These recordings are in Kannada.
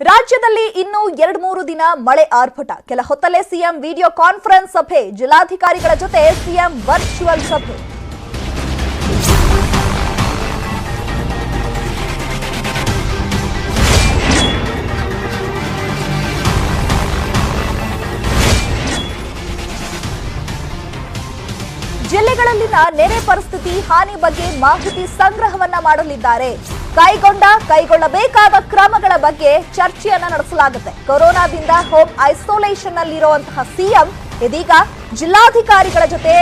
ರಾಜ್ಯದಲ್ಲಿ ಇನ್ನು ಎರಡ್ ಮೂರು ದಿನ ಮಳೆ ಆರ್ಭಟ. ಕೆಲ ಹೊತ್ತಲೇ ಸಿಎಂ ವಿಡಿಯೋ ಕಾನ್ಫರೆನ್ಸ್ ಸಭೆ. ಜಿಲ್ಲಾಧಿಕಾರಿಗಳ ಜೊತೆ ಸಿಎಂ ವರ್ಚುವಲ್ ಸಭೆ. ಜಿಲ್ಲೆಗಳಲ್ಲಿನ ನೆರೆ ಪರಿಸ್ಥಿತಿ, ಹಾನಿ ಬಗ್ಗೆ ಮಾಹಿತಿ ಸಂಗ್ರಹವನ್ನ ಮಾಡಲಿದ್ದಾರೆ. ಕೈಗೊಂಡ, ಕೈಗೊಳ್ಳಬೇಕಾದ ಕ್ರಮಗಳ ಬಗ್ಗೆ ಚರ್ಚೆಯನ್ನ ನಡೆಸಲಾಗುತ್ತೆ. ಕೊರೋನಾದಿಂದ ಹೋಮ್ ಐಸೋಲೇಷನ್ ನಲ್ಲಿರುವಂತಹ ಸಿಎಂ, ಇದೀಗ ಜಿಲ್ಲಾಧಿಕಾರಿಗಳ ಜೊತೆ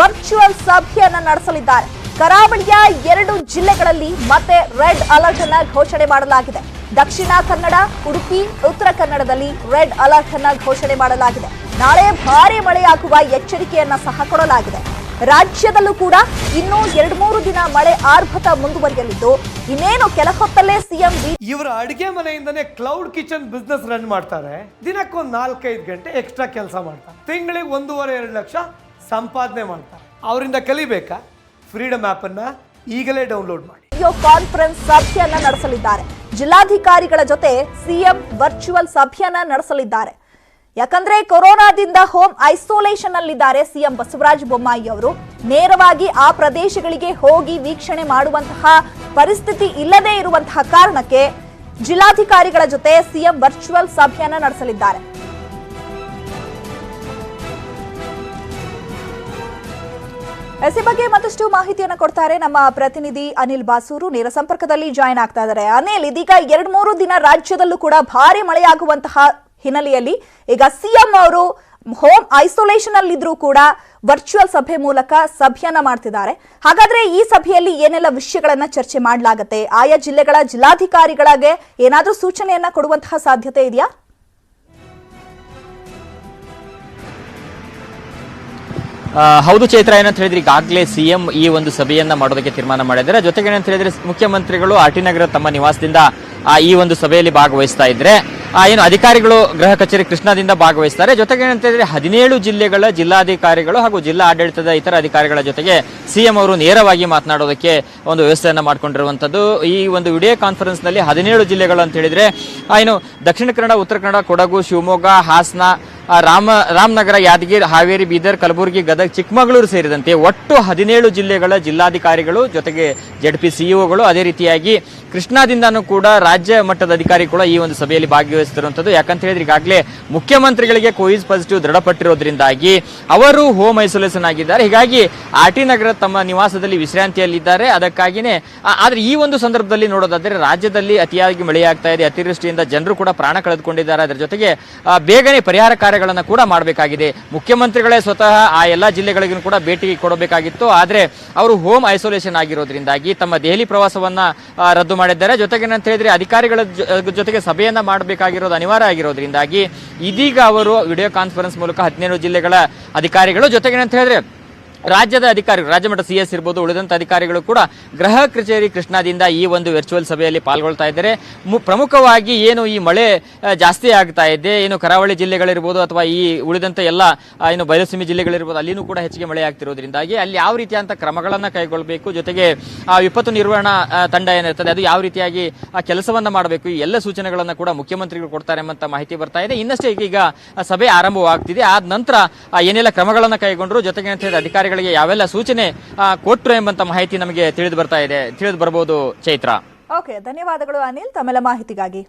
ವರ್ಚುವಲ್ ಸಭೆಯನ್ನ ನಡೆಸಲಿದ್ದಾರೆ. ಕರಾವಳಿಯ ಎರಡು ಜಿಲ್ಲೆಗಳಲ್ಲಿ ಮತ್ತೆ ರೆಡ್ ಅಲರ್ಟ್ ಅನ್ನ ಘೋಷಣೆ ಮಾಡಲಾಗಿದೆ. ದಕ್ಷಿಣ ಕನ್ನಡ, ಉಡುಪಿ, ಉತ್ತರ ಕನ್ನಡದಲ್ಲಿ ರೆಡ್ ಅಲರ್ಟ್ ಅನ್ನ ಘೋಷಣೆ ಮಾಡಲಾಗಿದೆ. ನಾಳೆ ಭಾರಿ ಮಳೆಯಾಗುವ ಎಚ್ಚರಿಕೆಯನ್ನ ಸಹ ಕೊಡಲಾಗಿದೆ. ರಾಜ್ಯದಲ್ಲೂ ಕೂಡ ಇನ್ನೂ ಎರಡ್ ಮೂರು ದಿನ ಮಳೆ ಆರ್ಭಟ ಮುಂದುವರಿಯಲಿದ್ದು ಇನ್ನೇನು ಕೆಲ ಹೊತ್ತಲ್ಲೇ ಸಿಎಂ ಇವರ ಅಡಿಗೆ ಮನೆಯಿಂದನೇ ಕ್ಲೌಡ್ ಕಿಚನ್ ಬಿಸ್ನೆಸ್ ರನ್ ಮಾಡ್ತಾರೆ. ದಿನಕ್ಕೊಂದು ನಾಲ್ಕೈದು ಗಂಟೆ ಎಕ್ಸ್ಟ್ರಾ ಕೆಲಸ ಮಾಡ್ತಾರೆ. ತಿಂಗಳಿಗೆ ಒಂದೂವರೆ ಎರಡು ಲಕ್ಷ ಸಂಪಾದನೆ ಮಾಡ್ತಾರೆ. ಅವರಿಂದ ಕಲಿಬೇಕಾ? ಫ್ರೀಡಮ್ ಆ್ಯಪನ್ನು ಈಗಲೇ ಡೌನ್ಲೋಡ್ ಮಾಡಿ. ವಿಡಿಯೋ ಕಾನ್ಫರೆನ್ಸ್ ಸಭೆಯನ್ನ ನಡೆಸಲಿದ್ದಾರೆ. ಜಿಲ್ಲಾಧಿಕಾರಿಗಳ ಜೊತೆ ಸಿಎಂ ವರ್ಚುವಲ್ ಸಭೆಯನ್ನ ನಡೆಸಲಿದ್ದಾರೆ. ಯಾಕಂದ್ರೆ ಕೊರೋನಾದಿಂದ ಹೋಮ್ ಐಸೋಲೇಷನ್ ಅಲ್ಲಿದ್ದಾರೆ ಸಿಎಂ ಬಸವರಾಜ ಬೊಮ್ಮಾಯಿ ಅವರು. ನೇರವಾಗಿ ಆ ಪ್ರದೇಶಗಳಿಗೆ ಹೋಗಿ ವೀಕ್ಷಣೆ ಮಾಡುವಂತಹ ಪರಿಸ್ಥಿತಿ ಇಲ್ಲದೇ ಇರುವಂತಹ ಕಾರಣಕ್ಕೆ ಜಿಲ್ಲಾಧಿಕಾರಿಗಳ ಜೊತೆ ಸಿಎಂ ವರ್ಚುವಲ್ ಸಭೆಯನ್ನ ನಡೆಸಲಿದ್ದಾರೆ. ಎಸ್ ಬಗ್ಗೆ ಮತ್ತಷ್ಟು ಮಾಹಿತಿಯನ್ನು ಕೊಡ್ತಾರೆ ನಮ್ಮ ಪ್ರತಿನಿಧಿ ಅನಿಲ್ ಬಾಸೂರು. ನೇರ ಸಂಪರ್ಕದಲ್ಲಿ ಜಾಯಿನ್ ಆಗ್ತಾ ಇದ್ದಾರೆ. ಅನಿಲ್, ಇದೀಗ ಎರಡ್ ಮೂರು ದಿನ ರಾಜ್ಯದಲ್ಲೂ ಕೂಡ ಭಾರಿ ಮಳೆಯಾಗುವಂತಹ ಹಿನ್ನೆಲೆಯಲ್ಲಿ ಈಗ ಸಿಎಂ ಅವರು ಹೋಮ್ ಐಸೋಲೇಷನ್ ಅಲ್ಲಿದ್ರೂ ಕೂಡ ವರ್ಚುವಲ್ ಸಭೆ ಮೂಲಕ ಸಭೆಯನ್ನ ಮಾಡ್ತಿದ್ದಾರೆ. ಹಾಗಾದ್ರೆ ಈ ಸಭೆಯಲ್ಲಿ ಏನೆಲ್ಲ ವಿಷಯಗಳನ್ನ ಚರ್ಚೆ ಮಾಡಲಾಗುತ್ತೆ? ಆಯಾ ಜಿಲ್ಲೆಗಳ ಜಿಲ್ಲಾಧಿಕಾರಿಗಳಿಗೆ ಏನಾದರೂ ಸೂಚನೆಯನ್ನ ಕೊಡುವಂತಹ ಸಾಧ್ಯತೆ ಇದೆಯಾ? ಹೌದು ಚೈತ್ರ, ಏನಂತ ಹೇಳಿದ್ರೆ ಈಗಾಗಲೇ ಸಿಎಂ ಈ ಒಂದು ಸಭೆಯನ್ನ ಮಾಡೋದಕ್ಕೆ ತೀರ್ಮಾನ ಮಾಡಿದ್ದಾರೆ. ಜೊತೆಗೆ ಏನಂತ ಹೇಳಿದ್ರೆ ಮುಖ್ಯಮಂತ್ರಿಗಳು ಆರ್ ನಗರ ತಮ್ಮ ನಿವಾಸದಿಂದ ಈ ಒಂದು ಸಭೆಯಲ್ಲಿ ಭಾಗವಹಿಸ್ತಾ ಇದ್ರೆ ಆ, ಏನು ಅಧಿಕಾರಿಗಳು ಗೃಹ ಕಚೇರಿ ಕೃಷ್ಣದಿಂದ ಭಾಗವಹಿಸ್ತಾರೆ. ಜೊತೆಗೆ ಏನಂತ ಹೇಳಿದ್ರೆ ಹದಿನೇಳು ಜಿಲ್ಲೆಗಳ ಜಿಲ್ಲಾಧಿಕಾರಿಗಳು ಹಾಗೂ ಜಿಲ್ಲಾ ಆಡಳಿತದ ಇತರ ಅಧಿಕಾರಿಗಳ ಜೊತೆಗೆ ಸಿಎಂ ಅವರು ನೇರವಾಗಿ ಮಾತನಾಡೋದಕ್ಕೆ ಒಂದು ವ್ಯವಸ್ಥೆಯನ್ನು ಮಾಡ್ಕೊಂಡಿರುವಂತದ್ದು ಈ ಒಂದು ವಿಡಿಯೋ ಕಾನ್ಫರೆನ್ಸ್ನಲ್ಲಿ ಹದಿನೇಳು ಜಿಲ್ಲೆಗಳು ಅಂತ ಹೇಳಿದ್ರೆ ಆ, ಏನು ದಕ್ಷಿಣ ಕನ್ನಡ ಉತ್ತರ ಕನ್ನಡ ಕೊಡಗು ಶಿವಮೊಗ್ಗ ಹಾಸನ ಆ, ರಾಮ, ರಾಮನಗರ, ಯಾದಗಿರಿ, ಹಾವೇರಿ, ಬೀದರ್, ಕಲಬುರಗಿ, ಗದಗ, ಚಿಕ್ಕಮಗಳೂರು ಸೇರಿದಂತೆ ಒಟ್ಟು ಹದಿನೇಳು ಜಿಲ್ಲೆಗಳ ಜಿಲ್ಲಾಧಿಕಾರಿಗಳು ಜೊತೆಗೆ ಜೆಡ್ ಪಿ ಸಿಇಒಗಳು ಅದೇ ರೀತಿಯಾಗಿ ಕೃಷ್ಣಾದಿಂದನೂ ಕೂಡ ರಾಜ್ಯ ಮಟ್ಟದ ಅಧಿಕಾರಿ ಕೂಡ ಈ ಒಂದು ಸಭೆಯಲ್ಲಿ ಭಾಗವಹಿಸುತ್ತಿರುವಂತದ್ದು ಯಾಕಂತ ಹೇಳಿದ್ರೆ ಈಗಾಗಲೇ ಮುಖ್ಯಮಂತ್ರಿಗಳಿಗೆ ಕೋವಿಡ್ ಪಾಸಿಟಿವ್ ದೃಢಪಟ್ಟಿರೋದ್ರಿಂದಾಗಿ ಅವರು ಹೋಮ್ ಐಸೋಲೇಷನ್ ಆಗಿದ್ದಾರೆ. ಹೀಗಾಗಿ ಆರ್ ಟಿ ನಗರ ತಮ್ಮ ನಿವಾಸದಲ್ಲಿ ವಿಶ್ರಾಂತಿಯಲ್ಲಿದ್ದಾರೆ. ಅದಕ್ಕಾಗಿನೇ ಆ- ಆದ್ರೆ ಈ ಒಂದು ಸಂದರ್ಭದಲ್ಲಿ ನೋಡೋದಾದ್ರೆ ರಾಜ್ಯದಲ್ಲಿ ಅತಿಯಾಗಿ ಮಳೆಯಾಗ್ತಾ ಇದೆ. ಅತಿವೃಷ್ಟಿಯಿಂದ ಜನರು ಕೂಡ ಪ್ರಾಣ ಕಳೆದುಕೊಂಡಿದ್ದಾರೆ. ಅದರ ಜೊತೆಗೆ ಬೇಗನೆ ಪರಿಹಾರ ಕಾರ್ಯಗಳನ್ನು ಕೂಡ ಮಾಡಬೇಕಾಗಿದೆ. ಮುಖ್ಯಮಂತ್ರಿಗಳೇ ಸ್ವತಃ ಆ ಎಲ್ಲ ಜಿಲ್ಲೆಗಳಿಗೂ ಕೂಡ ಭೇಟಿ ಕೊಡಬೇಕಾಗಿತ್ತು. ಆದರೆ ಅವರು ಹೋಮ್ ಐಸೋಲೇಷನ್ ಆಗಿರೋದ್ರಿಂದಾಗಿ ತಮ್ಮ ದೆಹಲಿ ಪ್ರವಾಸವನ್ನ ರದ್ದು ಮಾಡಿದ್ದಾರೆ. ಜೊತೆಗೆ ಏನಂತ ಹೇಳಿದ್ರೆ ಅಧಿಕಾರಿಗಳ ಜೊತೆಗೆ ಸಭೆಯನ್ನು ಮಾಡಬೇಕಾಗಿರೋದು ಅನಿವಾರ್ಯ ಆಗಿರೋದ್ರಿಂದಾಗಿ ಇದೀಗ ಅವರು ವಿಡಿಯೋ ಕಾನ್ಫರೆನ್ಸ್ ಮೂಲಕ ಹದಿನೇಳು ಜಿಲ್ಲೆಗಳ ಅಧಿಕಾರಿಗಳು ಜೊತೆಗೆ ಏನಂತ ಹೇಳಿದ್ರೆ ರಾಜ್ಯದ ಅಧಿಕಾರಿಗಳು ರಾಜ್ಯಮಟ್ಟ ಸಿಎಸ್ ಇರ್ಬೋದು, ಉಳಿದಂತ ಅಧಿಕಾರಿಗಳು ಕೂಡ ಗೃಹ ಕಚೇರಿ ಕೃಷ್ಣಾದಿಂದ ಈ ಒಂದು ವರ್ಚುವಲ್ ಸಭೆಯಲ್ಲಿ ಪಾಲ್ಗೊಳ್ತಾ ಇದ್ದಾರೆ. ಪ್ರಮುಖವಾಗಿ ಏನು ಈ ಮಳೆ ಜಾಸ್ತಿ ಆಗ್ತಾ ಇದೆ, ಏನು ಕರಾವಳಿ ಜಿಲ್ಲೆಗಳಿರ್ಬೋದು ಅಥವಾ ಈ ಉಳಿದಂತ ಎಲ್ಲ ಏನು ಬಯಲುಸೀಮೆ ಜಿಲ್ಲೆಗಳಿರ್ಬೋದು, ಅಲ್ಲಿನೂ ಕೂಡ ಹೆಚ್ಚಿಗೆ ಮಳೆ ಆಗ್ತಿರೋದ್ರಿಂದಾಗಿ ಅಲ್ಲಿ ಯಾವ ರೀತಿಯಂತ ಕ್ರಮಗಳನ್ನು ಕೈಗೊಳ್ಳಬೇಕು ಜೊತೆಗೆ, ಆ, ವಿಪತ್ತು ನಿರ್ವಹಣಾ ತಂಡ ಏನಿರ್ತದೆ, ಅದು ಯಾವ ರೀತಿಯಾಗಿ, ಆ, ಕೆಲಸವನ್ನ ಮಾಡಬೇಕು, ಈ ಎಲ್ಲ ಸೂಚನೆಗಳನ್ನು ಕೂಡ ಮುಖ್ಯಮಂತ್ರಿಗಳು ಕೊಡ್ತಾರೆ ಎಂಬಂತ ಮಾಹಿತಿ ಬರ್ತಾ ಇದೆ. ಇನ್ನಷ್ಟೇ ಈಗ ಸಭೆ ಆರಂಭವಾಗ್ತಿದೆ. ಆದ ನಂತರ ಏನೆಲ್ಲ ಕ್ರಮಗಳನ್ನು ಕೈಗೊಂಡ್ರು, ಜೊತೆಗೆ ಅಂತ ಹೇಳಿದ್ರೆ ಅಧಿಕಾರಿಗಳಿಗೆ ಯಾವೆಲ್ಲ ಸೂಚನೆ ಕೊಟ್ಟರು ಎಂಬಂತ ಮಾಹಿತಿ ನಮಗೆ ತಿಳಿದು ಬರ್ತಾ ಇದೆ. ತಿಳಿದು ಬರಬಹುದು ಚೈತ್ರ. ಓಕೆ, ಧನ್ಯವಾದಗಳು ಅನಿಲ್. ತಮ್ಮೆಲ್ಲ ಮಾಹಿತಿಗಾಗಿ.